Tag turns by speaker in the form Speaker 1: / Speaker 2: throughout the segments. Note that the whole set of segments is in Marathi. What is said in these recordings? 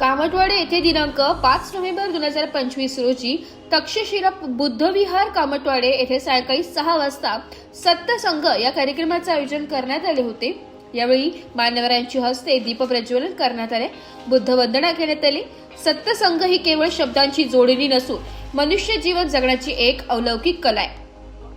Speaker 1: कामटवाडे येथे दिनांक पाच नोव्हेंबर दोन हजार पंचवीस रोजी तक्षशिला बुद्धविहार कामतवाडे येथे सायंकाळी सहा वाजता सत्यसंघ या कार्यक्रमाचे आयोजन करण्यात आले होते. यावेळी मान्यवरांची हस्ते दीप प्रज्वलन करण्यात आले. बुद्ध वंदना घेण्यात आली. सत्यसंघ ही केवळ शब्दांची जोडणी नसून मनुष्य जीवन जगण्याची एक अलौकिक कला आहे.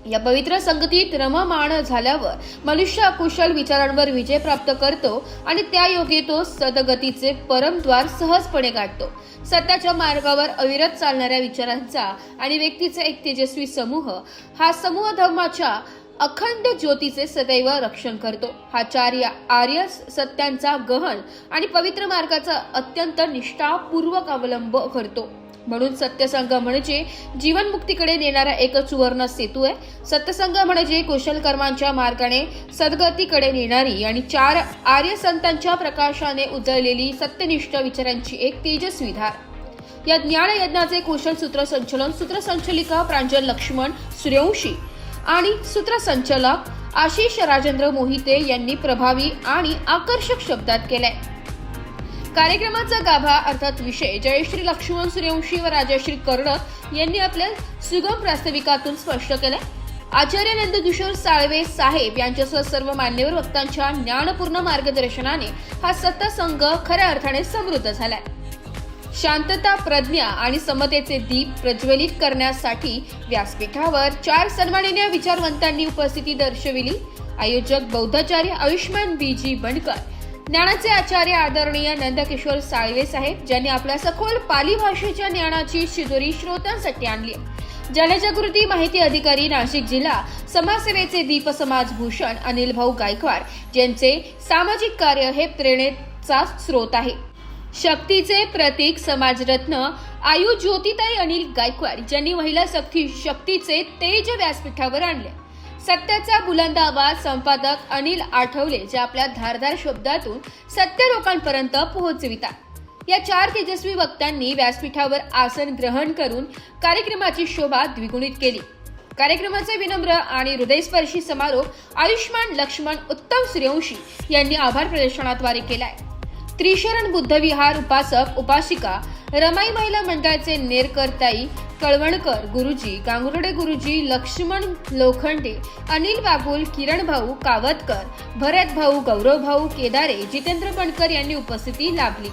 Speaker 1: या पवित्र संगतीत रममाण झाल्यावर मनुष्य कुशल विचारांवर विजय प्राप्त करतो आणि त्या योगे तो सदगतीचे परमद्वार सहजपणे गाठतो. सत्याच्या मार्गावर अविरत चालणाऱ्या विचारांचा आणि व्यक्तीचा एक तेजस्वी समूह हा समूह धर्माच्या अखंड ज्योतीचे सदैव रक्षण करतो. हा चार आर्य सत्यांचा गहन आणि पवित्र मार्गाचा अत्यंत निष्ठापूर्वक अवलंब करतो. म्हणून सत्यसंघ म्हणजे जीवनमुक्तीकडे नेणारा एक सुवर्ण सेतू आहे. सत्यसंघ म्हणजे कुशल कर्मांच्या मार्गाने सद्गतीकडे नेणारी आणि चार आर्य संतांच्या प्रकाशाने उजळलेली सत्यनिष्ठ विचारांची एक तेजस्वी धार. या ज्ञान यज्ञाचे कुशल सूत्रसंचलन सूत्रसंचलिका प्रांजल लक्ष्मण सूर्यवंशी आणि सूत्रसंचलक आशिष राजेंद्र मोहिते यांनी प्रभावी आणि आकर्षक शब्दात केलाय. कार्यक्रमाचा गाभा अर्थात विषय. जयश्री लक्ष्मण सूर्यवंशी व राजश्री कर्णक यांनी आपल्या सुगम प्रास्ताविकातून स्पष्ट केलंय आचार्य नंदकिशोर साळवे साहेब यांच्यासह सर्व मान्यवर वक्तांच्या ज्ञानपूर्ण मार्गदर्शनाने हा सत्ता संघ खऱ्या अर्थाने समृद्ध झालाय. शांतता प्रज्ञा आणि समतेचे दीप प्रज्वलित करण्यासाठी व्यासपीठावर चार सन्माननीय विचारवंतांनी उपस्थिती दर्शविली. आयोजक बौद्धाचार्य आयुष्मान बीजी बनकर ज्ञानाचे आचार्य आदरणीय नंदकिशोर साळवे साहेब ज्यांनी आपल्या सखोल पाली भाषेच्या ज्ञानाची शिदोरी श्रोत्यांसाठी आणली जनजागृती माहिती अधिकारी नाशिक जिल्हा समाजसेवेचे दीप समाज भूषण अनिल भाऊ गायकवाड ज्यांचे सामाजिक कार्य हे प्रेरणेचा स्रोत आहे. शक्तीचे प्रतीक समाजरत्न आयु ज्योतिताई अनिल गायकवाड ज्यांनी महिला शक्ती शक्तीचे तेज व्यासपीठावर आणले. सत्याचा बुलंद आवाज संपादक अनिल आठवले जे आपल्या धारदार शब्दातून सत्य लोकांपर्यंत पोहोचवितात. या चार तेजस्वी वक्त्यांनी व्यासपीठावर आसन ग्रहण करून कार्यक्रमाची शोभा द्विगुणित केली. कार्यक्रमाचा विनम्र आणि हृदयस्पर्शी समारोप आयुष्मान लक्ष्मण उत्तम सूर्यवंशी यांनी आभार प्रदर्शनाद्वारे केलाय. त्रिशरण बुद्धविहार उपासक उपासिका रमाई महिला मंडळाचे नेरकरताई कळवणकर गुरुजी गांगुर्डे गुरुजी लक्ष्मण लोखंडे अनिल बाबुल किरण भाऊ कावतकर भरत भाऊ गौरव भाऊ केदारे जितेंद्र बनकर यांनी उपस्थिती लाभली.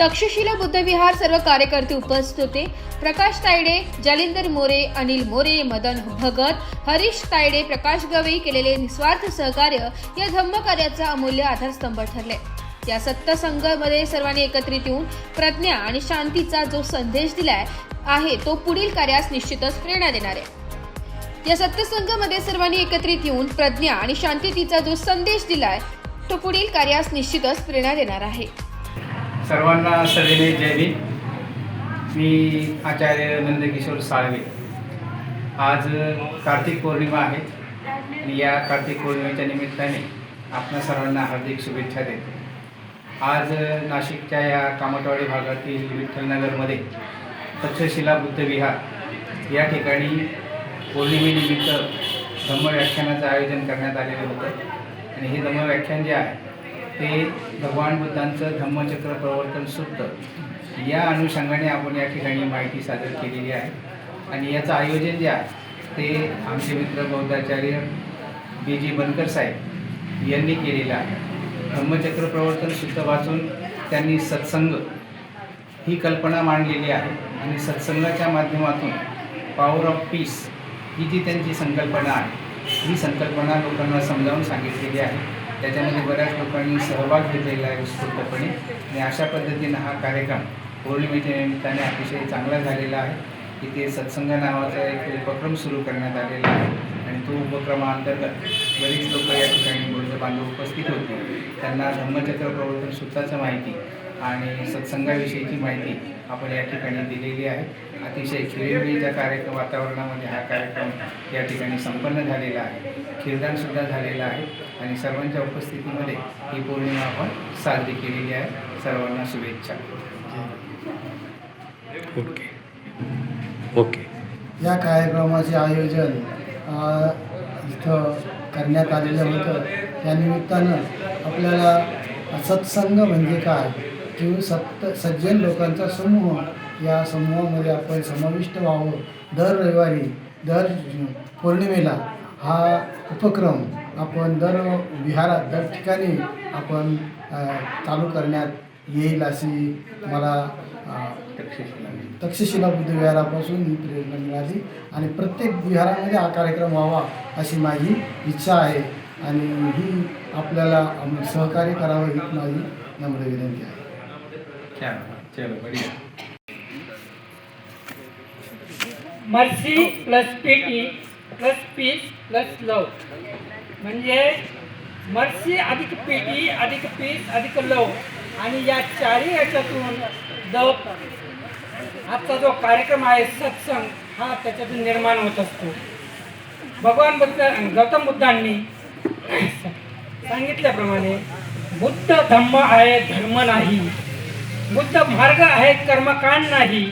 Speaker 1: तक्षशिला बुद्धविहार सर्व कार्यकर्ते उपस्थित होते. प्रकाश तायडे जालिंदर मोरे अनिल मोरे मदन भगत हरीश तायडे प्रकाश गवई केलेले निस्वार्थ सहकार्य या धम्म कार्याचा अमूल्य आधारस्तंभ ठरले. या सत्तसंघामध्ये सर्वांनी एकत्रित येऊन प्रज्ञा आणि शांतीचा जो संदेश दिलाय आहे तो पुढील कार्यास निश्चितच प्रेरणा देणार आहे. या सत्यसंघामध्ये सर्वांनी एकत्रित येऊन प्रज्ञा आणि शांततेचा जो संदेश दिलाय तो पुढील कार्यास निश्चितच प्रेरणा देणार आहे.
Speaker 2: सर्वांना सविनय जयवी मी आचार्य नंदकिशोर साळवे. आज कार्तिक पौर्णिमा आहे आणि या कार्तिक पौर्णिमेच्या निमित्ताने आपणा सर्वांना हार्दिक शुभेच्छा देतो. आज नाशिकच्या या कामटवाडी भागातील विठ्ठलनगरमध्ये तक्षशिला बुद्धविहार या ठिकाणी पौर्णिमेनिमित्त धम्मव्याख्यानाचं आयोजन करण्यात आलेलं होतं. आणि हे धम्मव्याख्यान जे आहे ते भगवान बुद्धांचं धम्मचक्र प्रवर्तन सूत्र या अनुषंगाने आपण या ठिकाणी माहिती सादर केलेली आहे. आणि याचं आयोजन जे आहे ते आमचे मित्र बौद्धाचार्य बी जी बनकर साहेब यांनी केलेलं आहे. धम्मचक्र प्रवर्तन सूत्र वाचून त्यांनी सत्संग ही कल्पना मांडलेली आहे. आणि सत्संगाच्या माध्यमातून पॉवर ऑफ पीस ही जी त्यांची संकल्पना आहे ही संकल्पना लोकांना समजावून सांगितलेली आहे. त्याच्यामध्ये बऱ्याच लोकांनी सहभाग घेतलेला आहे उत्स्फूर्तपणे. आणि अशा पद्धतीनं हा कार्यक्रम पौर्णिमेच्या निमित्ताने अतिशय चांगला झालेला आहे. इथे सत्संग नावाचा एक उपक्रम सुरू करण्यात आलेला आहे. आणि तो उपक्रमाअंतर्गत बरीच लोक या ठिकाणी बौद्ध बांधव उपस्थित होते. त्यांना धम्मचक्र प्रवर्तन सूत्राचं माहिती आणि सत्संगाविषयीची माहिती आपण या ठिकाणी दिलेली आहे. अतिशय खेळीमेळीच्या कार्यक्रम वातावरणामध्ये हा कार्यक्रम या ठिकाणी संपन्न झालेला आहे. खीरदानसुद्धा झालेलं आहे आणि सर्वांच्या उपस्थितीमध्ये ही पौर्णिमा आपण साजरी केलेली आहे. सर्वांना शुभेच्छा.
Speaker 3: ओके. ओके.
Speaker 4: या कार्यक्रमाचे आयोजन इथं करण्यात आलेलं होतं. त्या निमित्तानं आपल्याला सत्संग म्हणजे काय? ठेवून सत्त सज्जन लोकांचा समूह या समूहामध्ये आपण समाविष्ट व्हावं. दर रविवारी दर पौर्णिमेला हा उपक्रम आपण दर विहारात दर ठिकाणी आपण चालू करण्यात येईल अशी मला तक्षशिला बुद्ध विहारापासून ही प्रेरणा मिळाली. आणि प्रत्येक विहारामध्ये हा कार्यक्रम व्हावा अशी माझी इच्छा आहे. आणि ही आपल्याला सहकार्य करावं ही माझी नम्र विनंती आहे.
Speaker 2: चलो चलो बढ़िया
Speaker 5: mercy plus piety plus peace plus love. म्हणजे मर्सी अधिक पीटी अधिक पीस अधिक लव. आणि या चारही याच्यातून द आजचा जो कार्यक्रम आहे सत्संग हा त्याच्यातून निर्माण होत असतो. भगवान बुद्ध गौतम बुद्धांनी सांगितल्याप्रमाणे बुद्ध धम्म आहे धर्म नाही. बुद्ध मार्ग आहे कर्मकांड नाही.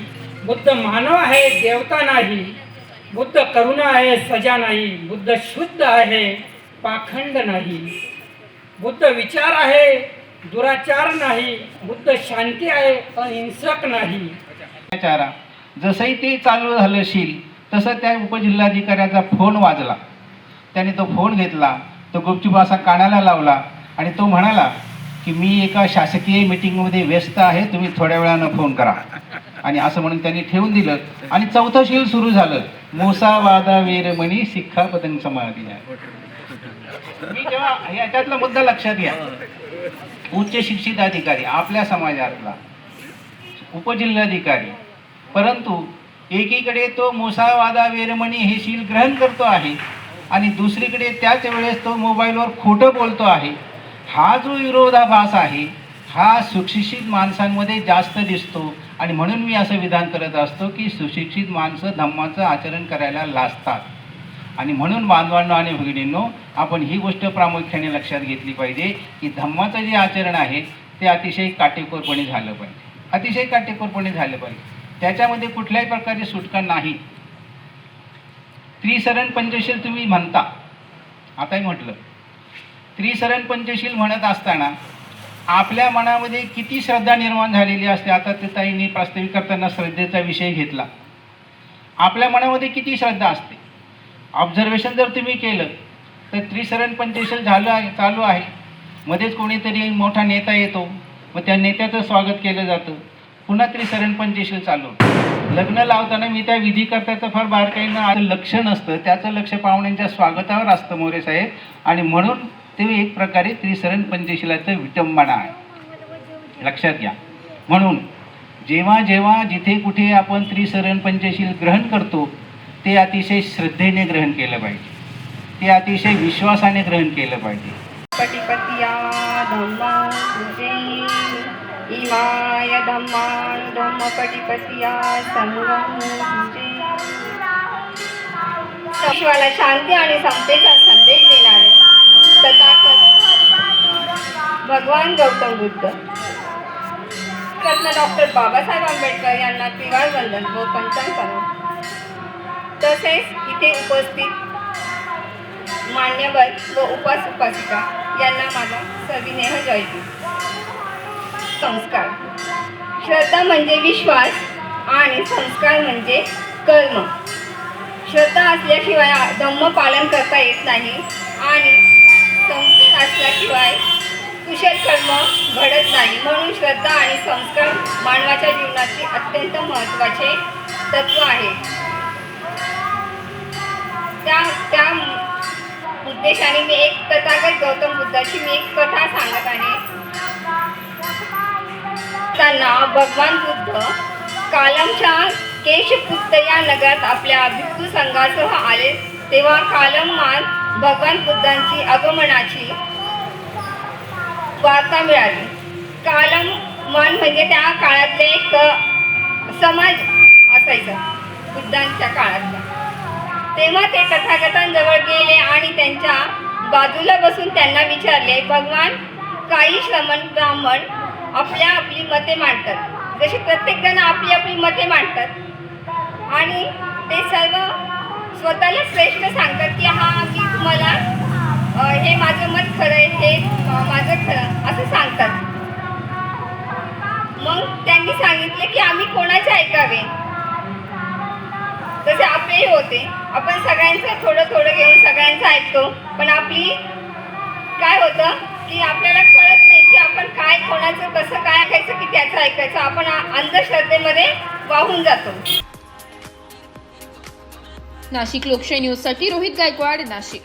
Speaker 5: बुद्ध मानव आहे देवता नाही. बुद्ध करुणा आहे सजा नाही. बुद्ध शुद्ध आहे पाखंड नाही. बुद्ध विचार आहे दुराचार नाही. बुद्ध शांती आहे अहिंसक नाही.
Speaker 2: जसंही ते चालू झालं शील तसं त्या उपजिल्हाधिकाऱ्याचा फोन वाजला. त्याने तो फोन घेतला तो गुपचूप असा कानाला लावला आणि तो म्हणाला की मी एका शासकीय मिटिंगमध्ये व्यस्त आहे तुम्ही थोड्या वेळानं फोन करा. आणि असं म्हणून त्यांनी ठेवून दिलं. आणि चौथं शील सुरू झालं. मोसा वादा वीरमणी सिक्खा पतंग समाधी. मी जेव्हा याच्यातला मुद्दा लक्षात घ्या. उच्च शिक्षित अधिकारी आपल्या समाजातला उपजिल्हाधिकारी. परंतु एकीकडे तो मोसावादा वेरमणी हे शील ग्रहण करतो आहे आणि दुसरीकडे त्याच वेळेस तो मोबाईलवर खोटं बोलतो आहे. हा जो विरोधाभास आहे हा सुशिक्षित माणसांमध्ये जास्त दिसतो. आणि म्हणून मी असं विधान करत असतो की सुशिक्षित माणसं धम्माचं आचरण करायला लाजतात. आणि म्हणून बांधवांनो आणि भगिनींनो आपण ही गोष्ट प्रामुख्याने लक्षात घेतली पाहिजे की धम्माचं जे आचरण आहे ते अतिशय काटेकोरपणे झालं पाहिजे. अतिशय काटेकोरपणे झालं पाहिजे. त्याच्यामध्ये कुठल्याही प्रकारची सुटका नाही. त्रिसरण पंचशील तुम्ही म्हणता. आताही म्हटलं. त्रिसरण पंचशील म्हणत असताना आपल्या मनामध्ये किती श्रद्धा निर्माण झालेली असते आता ते ताईंनी प्रास्ताविक करताना श्रद्धेचा विषय घेतला. आपल्या मनामध्ये किती श्रद्धा असते? ऑब्झर्वेशन जर तुम्ही केलं तर त्रिसरण पंचशील झालं आहे चालू आहे. मध्येच कोणीतरी मोठा नेता येतो मग त्या नेत्याचं स्वागत केलं जातं. पुन्हा त्रिसरण पंचशील चालू लग्न लावताना मी त्या विधी करताचं फार बारकाईनं लक्ष नसतं त्याचं लक्ष पाहुण्यांच्या स्वागतावर असतं मोरे साहेब. आणि म्हणून ते एक प्रकारे त्रिसरण पंचशिलाचं विटंबना आहे लक्षात घ्या म्हणून जेव्हा जेव्हा जिथे कुठे आपण त्रिसरण पंचशील ग्रहण करतो ते अतिशय श्रद्धेने ग्रहण केलं पाहिजे ते अतिशय विश्वासाने ग्रहण केलं पाहिजे
Speaker 6: पटिपतिया धम्मा इमाय धम्म पटिपतिया संगम शिवाला शांती आणि समतेचा संदेश देणारे तथागत भगवान गौतम बुद्ध. रत्न डॉक्टर बाबासाहेब आंबेडकर यांना त्रिवार वंदन व पंचांग तसेच इथे उपस्थित मान्यवर व उपास उपासिका यांना माझा सविनेह जयती संस्कार. श्रद्धा म्हणजे विश्वास आणि संस्कार म्हणजे कर्म. श्रद्धा असल्याशिवाय धम्म पालन करता येत नाही आणि संस्कार असल्याशिवाय कुशल कर्म घडत नाही. म्हणून श्रद्धा आणि संस्कार मानवाच्या जीवनाचे अत्यंत महत्त्वाचे तत्व आहे. त्या त्या उद्देशाने मी एक तथागत गौतम बुद्धाची मी एक कथा सांगत आहे. त्यांना भगवान बुद्ध कालमच्या केशपुत्त या नगरात आपल्या भिक्खू संघासह आले. तेव्हा कालममान भगवान बुद्धांची आगमनाची वार्ता मिळाली. कालम मन म्हणजे त्या काळातले एक समाज असायचा बुद्धांच्या काळातला. तेव्हा ते तथागतांजवळ गेले आणि त्यांच्या बाजूला बसून त्यांना विचारले भगवान काही श्रमण ब्राह्मण आपल्या आपली मते मांडतात. जसे प्रत्येकजण आपली आपली मते मांडतात. आणि ते सर्व स्वतःला श्रेष्ठ सांगतात की हा मी तुम्हाला हे माझं मत खरं आहे हे माझं खरं असं सांगतात. मग त्यांनी सांगितले की आम्ही कोणाचे ऐकावे? तसे आपलेही होते. आपण सगळ्यांचं थोडं थोडं घेऊन सगळ्यांचं ऐकतो. पण आपली काय होतं की आपल्याला कळत नाही की आपण काय कोणाचं कसं काय ऐकायचं की त्याचं ऐकायचं. आपण अंधश्रद्धेमध्ये वाहून जातो.
Speaker 1: नाशिक लोकशाही न्यूजसाठी रोहित गायकवाड नाशिक.